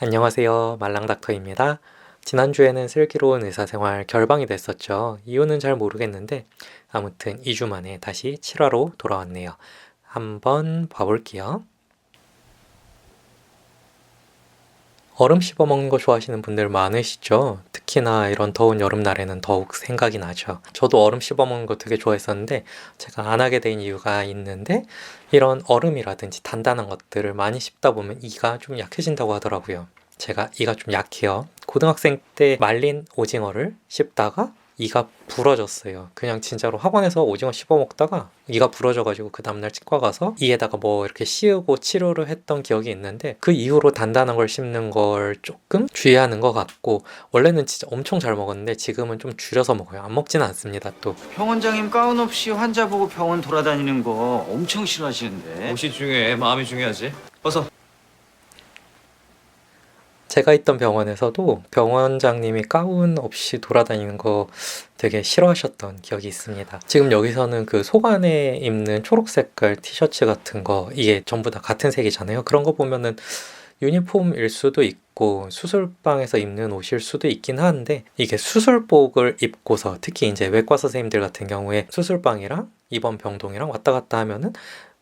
안녕하세요. 말랑닥터입니다. 지난주에는 슬기로운 의사생활 결방이 됐었죠. 이유는 잘 모르겠는데 아무튼 2주 만에 다시 7화로 돌아왔네요. 한번 봐볼게요. 얼음 씹어 먹는 거 좋아하시는 분들 많으시죠? 특히나 이런 더운 여름날에는 더욱 생각이 나죠. 저도 얼음 씹어 먹는 거 되게 좋아했었는데 제가 안 하게 된 이유가 있는데 이런 얼음이라든지 단단한 것들을 많이 씹다 보면 이가 좀 약해진다고 하더라고요. 제가 이가 좀 약해요. 고등학생 때 말린 오징어를 씹다가 이가 부러졌어요. 그냥 진짜로 학원에서 오징어 씹어 먹다가 이가 부러져가지고 그 다음날 치과 가서 이에다가 뭐 이렇게 씌우고 치료를 했던 기억이 있는데 그 이후로 단단한 걸 씹는 걸 조금 주의하는 것 같고 원래는 진짜 엄청 잘 먹었는데 지금은 좀 줄여서 먹어요. 안 먹지는 않습니다. 또 병원장님 가운 없이 환자 보고 병원 돌아다니는 거 엄청 싫어하시는데. 옷이 중요해 마음이 중요하지 어서 제가 있던 병원에서도 병원장님이 가운 없이 돌아다니는 거 되게 싫어하셨던 기억이 있습니다. 지금 여기서는 그 속안에 입는 초록 색깔 티셔츠 같은 거 이게 전부 다 같은 색이잖아요. 그런 거 보면은 유니폼일 수도 있고 수술방에서 입는 옷일 수도 있긴 한데 이게 수술복을 입고서 특히 이제 외과 선생님들 같은 경우에 수술방이랑 입원 병동이랑 왔다 갔다 하면은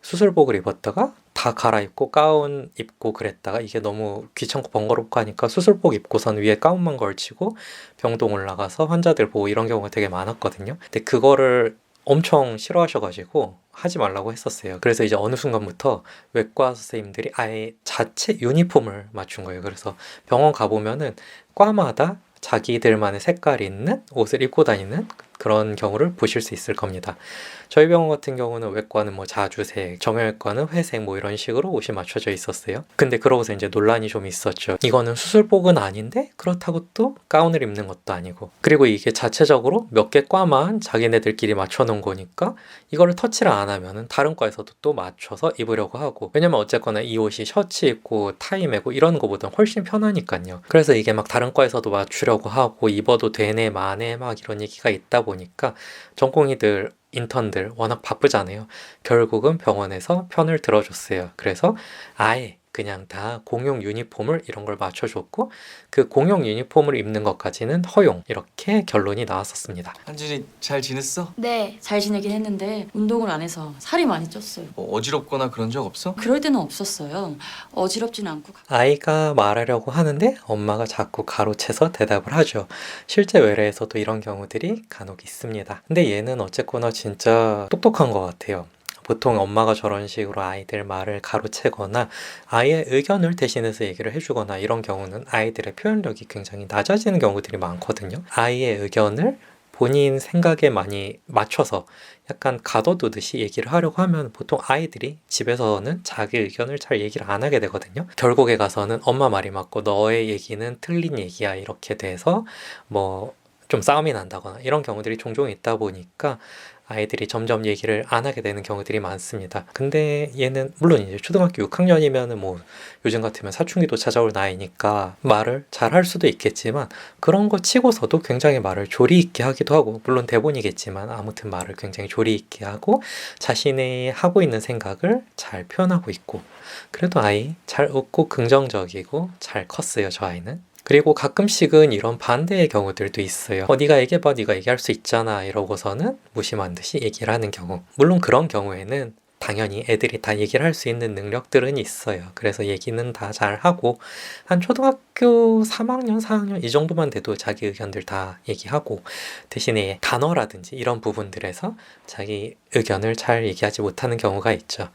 수술복을 입었다가 다 갈아입고 가운 입고 그랬다가 이게 너무 귀찮고 번거롭고 하니까 수술복 입고선 위에 가운만 걸치고 병동 올라가서 환자들 보고 이런 경우가 되게 많았거든요. 근데 그거를 엄청 싫어하셔가지고 하지 말라고 했었어요. 그래서 이제 어느 순간부터 외과 선생님들이 아예 자체 유니폼을 맞춘 거예요. 그래서 병원 가보면은 과마다 자기들만의 색깔이 있는 옷을 입고 다니는 그런 경우를 보실 수 있을 겁니다. 저희 병원 같은 경우는 외과는 뭐 자주색, 정형외과는 회색 뭐 이런 식으로 옷이 맞춰져 있었어요. 근데 그러고서 이제 논란이 좀 있었죠. 이거는 수술복은 아닌데 그렇다고 또 가운을 입는 것도 아니고 그리고 이게 자체적으로 몇 개 과만 자기네들끼리 맞춰 놓은 거니까 이거를 터치를 안 하면은 다른 과에서도 또 맞춰서 입으려고 하고 왜냐면 어쨌거나 이 옷이 셔츠 입고 타이 메고 이런 거보다 훨씬 편하니까요. 그래서 이게 막 다른 과에서도 맞추려고 하고 입어도 되네 마네 막 이런 얘기가 있다 보니 까 전공의들 인턴들 워낙 바쁘잖아요. 결국은 병원에서 편을 들어줬어요. 그래서 아예 그냥 다 공용 유니폼을 이런 걸 맞춰줬고 그 공용 유니폼을 입는 것까지는 허용 이렇게 결론이 나왔었습니다. 한준이 잘 지냈어? 네, 잘 지내긴 했는데 운동을 안 해서 살이 많이 쪘어요. 뭐 어지럽거나 그런 적 없어? 그럴 때는 없었어요. 어지럽진 않고 가- 아이가 말하려고 하는데 엄마가 자꾸 가로채서 대답을 하죠. 실제 외래에서도 이런 경우들이 간혹 있습니다. 근데 얘는 어쨌거나 진짜 똑똑한 것 같아요. 보통 엄마가 저런 식으로 아이들 말을 가로채거나 아이의 의견을 대신해서 얘기를 해주거나 이런 경우는 아이들의 표현력이 굉장히 낮아지는 경우들이 많거든요. 아이의 의견을 본인 생각에 많이 맞춰서 약간 가둬두듯이 얘기를 하려고 하면 보통 아이들이 집에서는 자기 의견을 잘 얘기를 안 하게 되거든요. 결국에 가서는 엄마 말이 맞고 너의 얘기는 틀린 얘기야 이렇게 돼서 뭐 좀 싸움이 난다거나 이런 경우들이 종종 있다 보니까 아이들이 점점 얘기를 안 하게 되는 경우들이 많습니다. 근데 얘는 물론 이제 초등학교 6학년이면은 뭐 요즘 같으면 사춘기도 찾아올 나이니까 말을 잘 할 수도 있겠지만 그런 거 치고서도 굉장히 말을 조리 있게 하기도 하고 물론 대본이겠지만 아무튼 말을 굉장히 조리 있게 하고 자신이 하고 있는 생각을 잘 표현하고 있고 그래도 아이 잘 웃고 긍정적이고 잘 컸어요 저 아이는 그리고 가끔씩은 이런 반대의 경우들도 있어요. 어, 네가 얘기해봐, 네가 얘기할 수 있잖아. 이러고서는 무심한 듯이 얘기를 하는 경우. 물론 그런 경우에는 당연히 애들이 다 얘기를 할 수 있는 능력들은 있어요. 그래서 얘기는 다 잘 하고, 한 초등학교 3학년, 4학년 이 정도만 돼도 자기 의견들 다 얘기하고, 대신에 단어라든지 이런 부분들에서 자기 의견을 잘 얘기하지 못하는 경우가 있죠.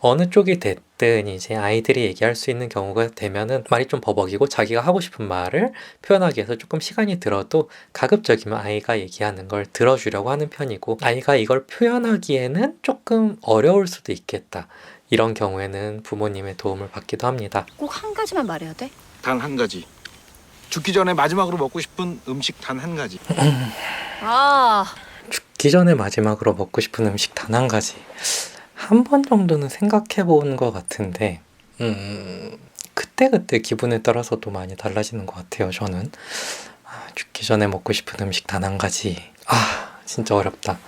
어느 쪽이 됐든 이제 아이들이 얘기할 수 있는 경우가 되면은 말이 좀 버벅이고 자기가 하고 싶은 말을 표현하기 위해서 조금 시간이 들어도 가급적이면 아이가 얘기하는 걸 들어주려고 하는 편이고 아이가 이걸 표현하기에는 조금 어려울 수도 있겠다. 이런 경우에는 부모님의 도움을 받기도 합니다. 꼭 한 가지만 말해야 돼? 단 한 가지. 죽기 전에 마지막으로 먹고 싶은 음식 단 한 가지. 아, 죽기 전에 마지막으로 먹고 싶은 음식 단 한 가지. 한 번 정도는 생각해 본 것 같은데, 음, 그때그때 기분에 따라서도 많이 달라지는 것 같아요, 저는. 아, 죽기 전에 먹고 싶은 음식 단 한 가지. 아, 진짜 어렵다.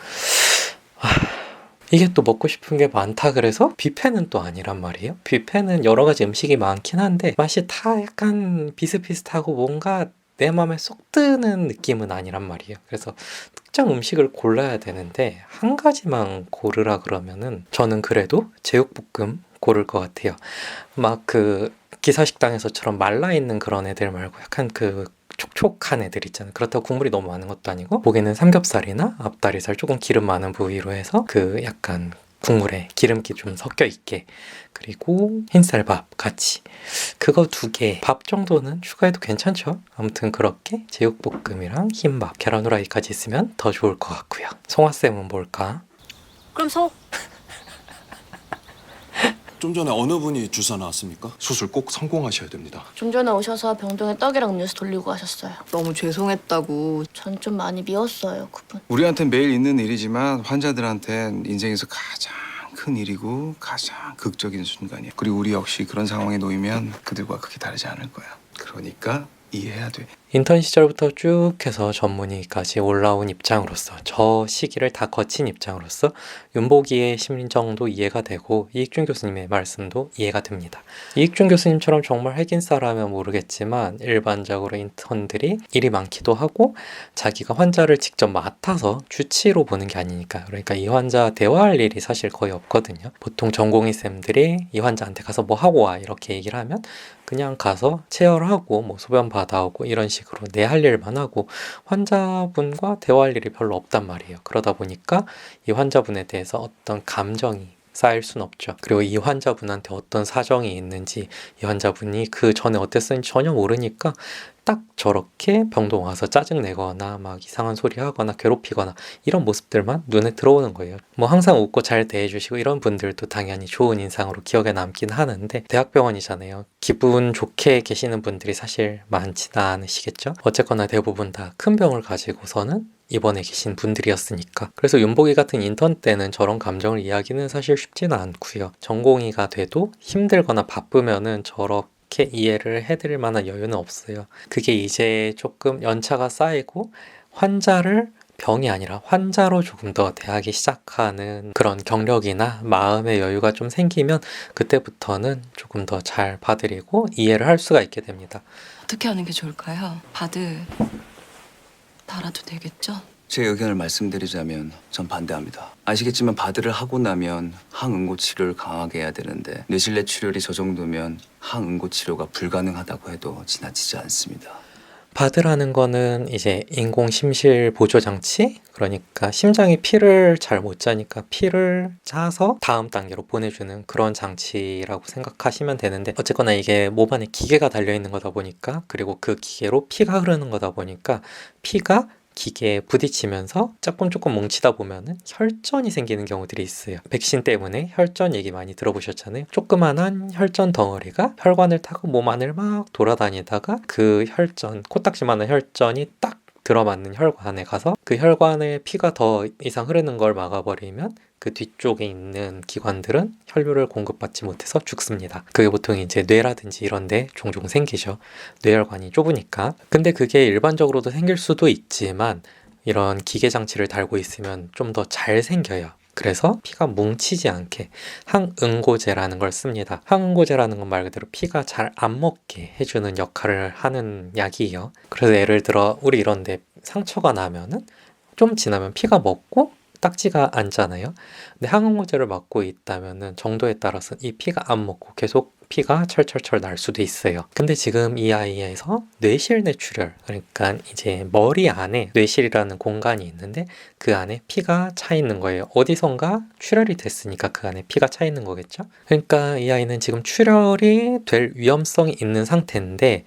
아, 이게 또 먹고 싶은 게 많다 그래서 뷔페는 또 아니란 말이에요. 뷔페는 여러 가지 음식이 많긴 한데 맛이 다 약간 비슷비슷하고 뭔가 내 마음에 쏙 드는 느낌은 아니란 말이에요. 그래서 특정 음식을 골라야 되는데 한 가지만 고르라 그러면은 저는 그래도 제육볶음 고를 것 같아요. 막 그 기사식당에서처럼 말라 있는 그런 애들 말고 약간 그 촉촉한 애들 있잖아요. 그렇다고 국물이 너무 많은 것도 아니고 목에는 삼겹살이나 앞다리살 조금 기름 많은 부위로 해서 그 약간 국물에 기름기 좀 섞여 있게 그리고 흰쌀밥 같이 그거 두 개 밥 정도는 추가해도 괜찮죠. 아무튼 그렇게 제육볶음이랑 흰밥 계란 후라이까지 있으면 더 좋을 것 같고요. 송화쌤은 뭘까? 그럼 서. 좀 전에 어느 분이 주사 나왔습니까? 수술 꼭 성공하셔야 됩니다. 좀 전에 오셔서 병동에 떡이랑 음료수 돌리고 가셨어요. 너무 죄송했다고. 전 좀 많이 미웠어요, 그분. 우리한텐 매일 있는 일이지만 환자들한텐 인생에서 가장 큰 일이고 가장 극적인 순간이야. 그리고 우리 역시 그런 상황에 놓이면 그들과 크게 다르지 않을 거야. 그러니까 이해해야 돼. 인턴 시절부터 쭉 해서 전문의까지 올라온 입장으로서 저 시기를 다 거친 입장으로서 윤복이의 심정도 이해가 되고 이익준 교수님의 말씀도 이해가 됩니다. 이익준 교수님처럼 정말 핵인싸라면 모르겠지만 일반적으로 인턴들이 일이 많기도 하고 자기가 환자를 직접 맡아서 주치로 보는 게 아니니까 그러니까 이 환자 대화할 일이 사실 거의 없거든요. 보통 전공의 쌤들이 이 환자한테 가서 뭐 하고 와 이렇게 얘기를 하면 그냥 가서 체열하고 뭐 소변 받아오고 이런 식으로 내 할 일만 하고 환자분과 대화할 일이 별로 없단 말이에요. 그러다 보니까 이 환자분에 대해서 어떤 감정이 쌓일 순 없죠. 그리고 이 환자분한테 어떤 사정이 있는지 이 환자분이 그 전에 어땠었는지 전혀 모르니까 딱 저렇게 병동 와서 짜증 내거나 막 이상한 소리 하거나 괴롭히거나 이런 모습들만 눈에 들어오는 거예요. 뭐 항상 웃고 잘 대해주시고 이런 분들도 당연히 좋은 인상으로 기억에 남긴 하는데 대학병원이잖아요. 기분 좋게 계시는 분들이 사실 많지는 않으시겠죠. 어쨌거나 대부분 다 큰 병을 가지고서는 입원해 계신 분들이었으니까. 그래서 윤복이 같은 인턴 때는 저런 감정을 이야기는 사실 쉽지는 않고요. 전공의가 돼도 힘들거나 바쁘면은 저렇게 이렇게 이해를 해드릴 만한 여유는 없어요. 그게 이제 조금 연차가 쌓이고 환자를 병이 아니라 환자로 조금 더 대하기 시작하는 그런 경력이나 마음의 여유가 좀 생기면 그때부터는 조금 더 잘 봐드리고 이해를 할 수가 있게 됩니다. 어떻게 하는 게 좋을까요? 바드 달아도 되겠죠? 제 의견을 말씀드리자면 전 반대합니다. 아시겠지만 바드를 하고 나면 항응고 치료를 강하게 해야 되는데 뇌실내 출혈이 저 정도면 항응고 치료가 불가능하다고 해도 지나치지 않습니다. 바드라는 거는 이제 인공 심실 보조 장치? 그러니까 심장이 피를 잘 못 짜니까 피를 짜서 다음 단계로 보내주는 그런 장치라고 생각하시면 되는데 어쨌거나 이게 몸 안에 기계가 달려 있는 거다 보니까 그리고 그 기계로 피가 흐르는 거다 보니까 피가 기계에 부딪히면서 조금 조금 뭉치다 보면은 혈전이 생기는 경우들이 있어요. 백신 때문에 혈전 얘기 많이 들어보셨잖아요. 조그만한 혈전 덩어리가 혈관을 타고 몸 안을 막 돌아다니다가 그 혈전, 코딱지만한 혈전이 딱 들어맞는 혈관에 가서 그 혈관에 피가 더 이상 흐르는 걸 막아버리면 그 뒤쪽에 있는 기관들은 혈류를 공급받지 못해서 죽습니다. 그게 보통 이제 뇌라든지 이런데 종종 생기죠. 뇌혈관이 좁으니까. 근데 그게 일반적으로도 생길 수도 있지만 이런 기계 장치를 달고 있으면 좀 더 잘 생겨요. 그래서 피가 뭉치지 않게 항응고제라는 걸 씁니다. 항응고제라는 건 말 그대로 피가 잘 안 먹게 해주는 역할을 하는 약이에요. 그래서 예를 들어 우리 이런데 상처가 나면은 좀 지나면 피가 먹고 딱지가 앉잖아요. 근데 항응고제를 맞고 있다면은 정도에 따라서 이 피가 안 먹고 계속 피가 철철철 날 수도 있어요. 근데 지금 이 아이에서 뇌실 뇌출혈, 그러니까 이제 머리 안에 뇌실이라는 공간이 있는데 그 안에 피가 차 있는 거예요. 어디선가 출혈이 됐으니까 그 안에 피가 차 있는 거겠죠? 그러니까 이 아이는 지금 출혈이 될 위험성이 있는 상태인데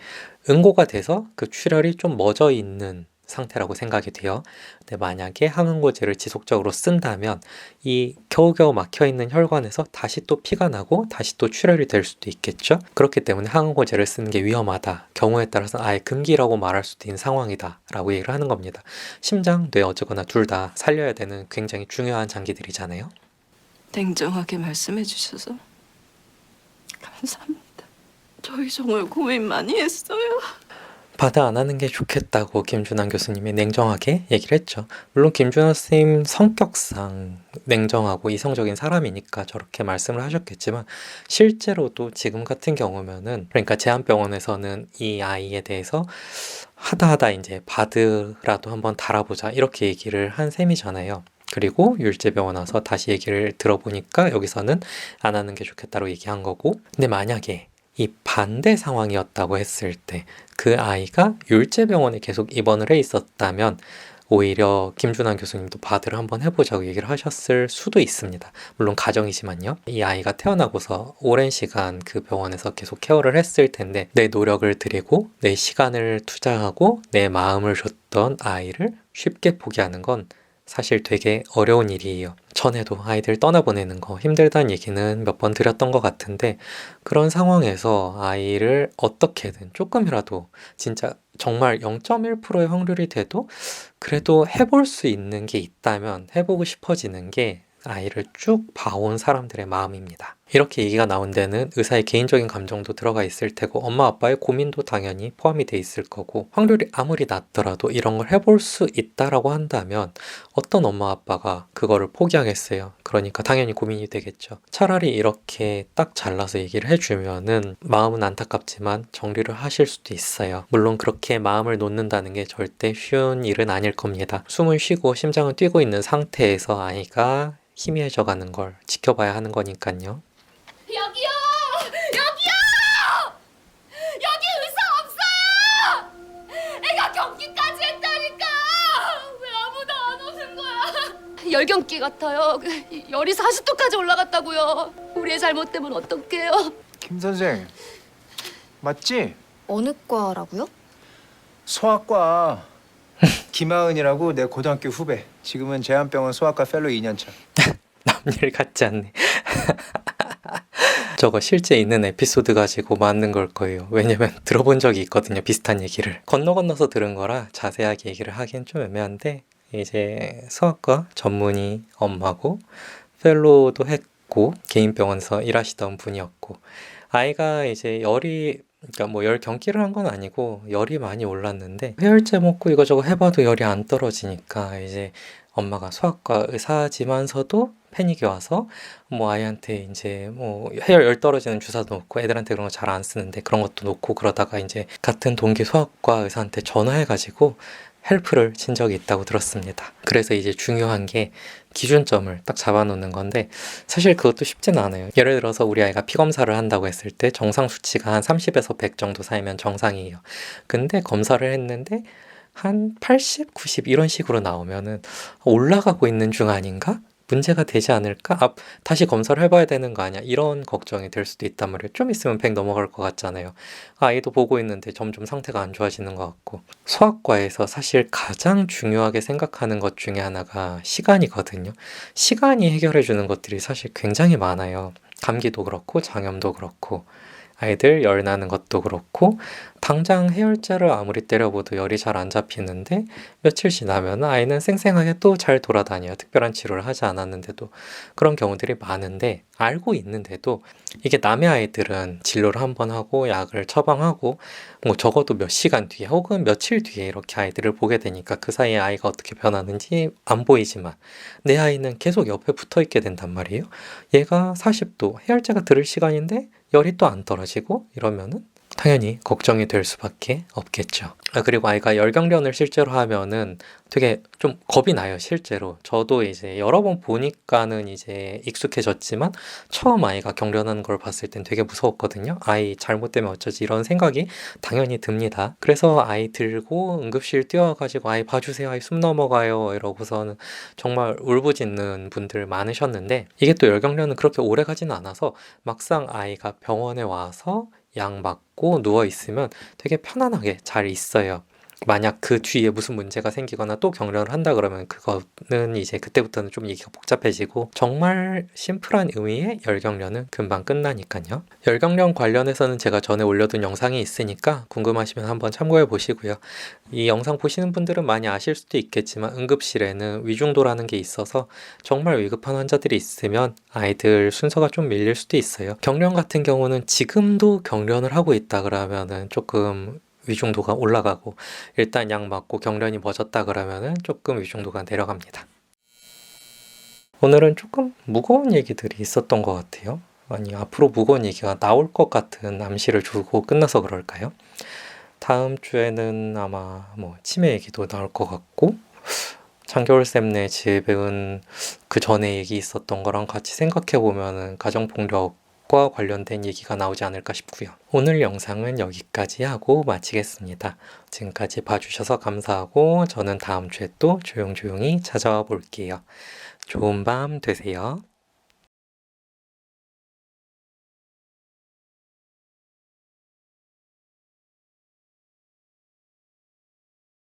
응고가 돼서 그 출혈이 좀 멎어 있는 상태라고 생각이 돼요. 근데 만약에 항응고제를 지속적으로 쓴다면 이 겨우겨우 막혀 있는 혈관에서 다시 또 피가 나고 다시 또 출혈이 될 수도 있겠죠. 그렇기 때문에 항응고제를 쓰는 게 위험하다. 경우에 따라서 아예 금기라고 말할 수도 있는 상황이다라고 얘기를 하는 겁니다. 심장, 뇌 어쨌거나 둘 다 살려야 되는 굉장히 중요한 장기들이잖아요. 냉정하게 말씀해 주셔서 감사합니다. 저희 정말 고민 많이 했어요. 바드 안 하는 게 좋겠다고 김준환 교수님이 냉정하게 얘기를 했죠. 물론 김준환 선생님 성격상 냉정하고 이성적인 사람이니까 저렇게 말씀을 하셨겠지만 실제로도 지금 같은 경우면은 그러니까 제한병원에서는 이 아이에 대해서 하다 하다 이제 바드라도 한번 달아보자 이렇게 얘기를 한 셈이잖아요. 그리고 율제병원 와서 다시 얘기를 들어보니까 여기서는 안 하는 게 좋겠다고 얘기한 거고 근데 만약에 이 반대 상황이었다고 했을 때 그 아이가 율제병원에 계속 입원을 해 있었다면 오히려 김준환 교수님도 바드를 한번 해보자고 얘기를 하셨을 수도 있습니다. 물론 가정이지만요. 이 아이가 태어나고서 오랜 시간 그 병원에서 계속 케어를 했을 텐데 내 노력을 들이고 내 시간을 투자하고 내 마음을 줬던 아이를 쉽게 포기하는 건 사실 되게 어려운 일이에요. 전에도 아이들 떠나보내는 거 힘들다는 얘기는 몇 번 드렸던 것 같은데 그런 상황에서 아이를 어떻게든 조금이라도 진짜 정말 0.1%의 확률이 돼도 그래도 해볼 수 있는 게 있다면 해보고 싶어지는 게 아이를 쭉 봐온 사람들의 마음입니다. 이렇게 얘기가 나온 데는 의사의 개인적인 감정도 들어가 있을 테고 엄마 아빠의 고민도 당연히 포함이 돼 있을 거고 확률이 아무리 낮더라도 이런 걸 해볼 수 있다라고 한다면 어떤 엄마 아빠가 그거를 포기하겠어요. 그러니까 당연히 고민이 되겠죠. 차라리 이렇게 딱 잘라서 얘기를 해주면은 마음은 안타깝지만 정리를 하실 수도 있어요. 물론 그렇게 마음을 놓는다는 게 절대 쉬운 일은 아닐 겁니다. 숨을 쉬고 심장을 뛰고 있는 상태에서 아이가 희미해져 가는 걸 지켜봐야 하는 거니까요. 여기요! 여기요! 여기 의사 없어요! 애가 경기까지 했다니까! 왜 아무도 안 오는 거야? 열경기 같아요. 그, 열이 40도까지 올라갔다고요. 우리 애 잘못되면 어떡해요? 김 선생 맞지? 어느 과라고요? 소아과 김하은이라고 내 고등학교 후배. 지금은 제한병원 소아과 펠로 2년차. 남일 같지 않네. 저거 실제 있는 에피소드 가지고 만든 걸 거예요. 왜냐면 들어본 적이 있거든요. 비슷한 얘기를. 건너 건너서 들은 거라 자세하게 얘기를 하기엔 좀 애매한데 이제 수학과 전문의 엄마고 펠로도 했고 개인 병원에서 일하시던 분이었고 아이가 이제 열이 그러니까 뭐 열 경기를 한 건 아니고 열이 많이 올랐는데 해열제 먹고 이거저거 해봐도 열이 안 떨어지니까 이제 엄마가 소아과 의사지만서도 패닉이 와서 뭐 아이한테 이제 뭐 해열 열 떨어지는 주사도 놓고 애들한테 그런 거 잘 안 쓰는데 그런 것도 놓고 그러다가 이제 같은 동기 소아과 의사한테 전화해가지고 헬프를 친 적이 있다고 들었습니다. 그래서 이제 중요한 게 기준점을 딱 잡아놓는 건데 사실 그것도 쉽지는 않아요. 예를 들어서 우리 아이가 피 검사를 한다고 했을 때 정상 수치가 한 30에서 100 정도 사이면 정상이에요. 근데 검사를 했는데 한 80, 90 이런 식으로 나오면은 올라가고 있는 중 아닌가? 문제가 되지 않을까? 아, 다시 검사를 해봐야 되는 거 아니야? 이런 걱정이 될 수도 있단 말이에요. 좀 있으면 100 넘어갈 것 같잖아요. 아이도 보고 있는데 점점 상태가 안 좋아지는 것 같고. 소아과에서 사실 가장 중요하게 생각하는 것 중에 하나가 시간이거든요. 시간이 해결해 주는 것들이 사실 굉장히 많아요. 감기도 그렇고, 장염도 그렇고. 아이들 열 나는 것도 그렇고 당장 해열제를 아무리 때려봐도 열이 잘 안 잡히는데 며칠 지나면 아이는 쌩쌩하게 또 잘 돌아다녀요. 특별한 치료를 하지 않았는데도 그런 경우들이 많은데 알고 있는데도 이게 남의 아이들은 진료를 한 번 하고 약을 처방하고 뭐 적어도 몇 시간 뒤에 혹은 며칠 뒤에 이렇게 아이들을 보게 되니까 그 사이에 아이가 어떻게 변하는지 안 보이지만 내 아이는 계속 옆에 붙어 있게 된단 말이에요. 얘가 40도 해열제가 들을 시간인데 열이 또 안 떨어지고 이러면은 당연히 걱정이 될 수밖에 없겠죠. 아, 그리고 아이가 열경련을 실제로 하면은 되게 좀 겁이 나요, 실제로. 저도 이제 여러 번 보니까는 이제 익숙해졌지만 처음 아이가 경련하는 걸 봤을 땐 되게 무서웠거든요. 아이 잘못되면 어쩌지 이런 생각이 당연히 듭니다. 그래서 아이 들고 응급실 뛰어가지고 아이 봐주세요, 아이 숨 넘어가요 이러고서는 정말 울부짖는 분들 많으셨는데 이게 또 열경련은 그렇게 오래 가지는 않아서 막상 아이가 병원에 와서 약 맞고 누워 있으면 되게 편안하게 잘 있어요. 만약 그 뒤에 무슨 문제가 생기거나 또 경련을 한다 그러면 그거는 이제 그때부터는 좀 얘기가 복잡해지고 정말 심플한 의미의 열경련은 금방 끝나니까요. 열경련 관련해서는 제가 전에 올려둔 영상이 있으니까 궁금하시면 한번 참고해 보시고요. 이 영상 보시는 분들은 많이 아실 수도 있겠지만 응급실에는 위중도라는 게 있어서 정말 위급한 환자들이 있으면 아이들 순서가 좀 밀릴 수도 있어요. 경련 같은 경우는 지금도 경련을 하고 있다 그러면은 조금 위중도가 올라가고 일단 약 맞고 경련이 멎었다 그러면은 조금 위중도가 내려갑니다. 오늘은 조금 무거운 얘기들이 있었던 것 같아요. 아니 앞으로 무거운 얘기가 나올 것 같은 암시를 주고 끝나서 그럴까요? 다음 주에는 아마 뭐 치매 얘기도 나올 것 같고 장겨울 쌤네 지혜배은 그 전에 얘기 있었던 거랑 같이 생각해 보면은 가정 폭력 과 관련된 얘기가 나오지 않을까 싶고요. 오늘 영상은 여기까지 하고 마치겠습니다. 지금까지 봐주셔서 감사하고 저는 다음 주에 또 조용조용히 찾아와 볼게요. 좋은 밤 되세요.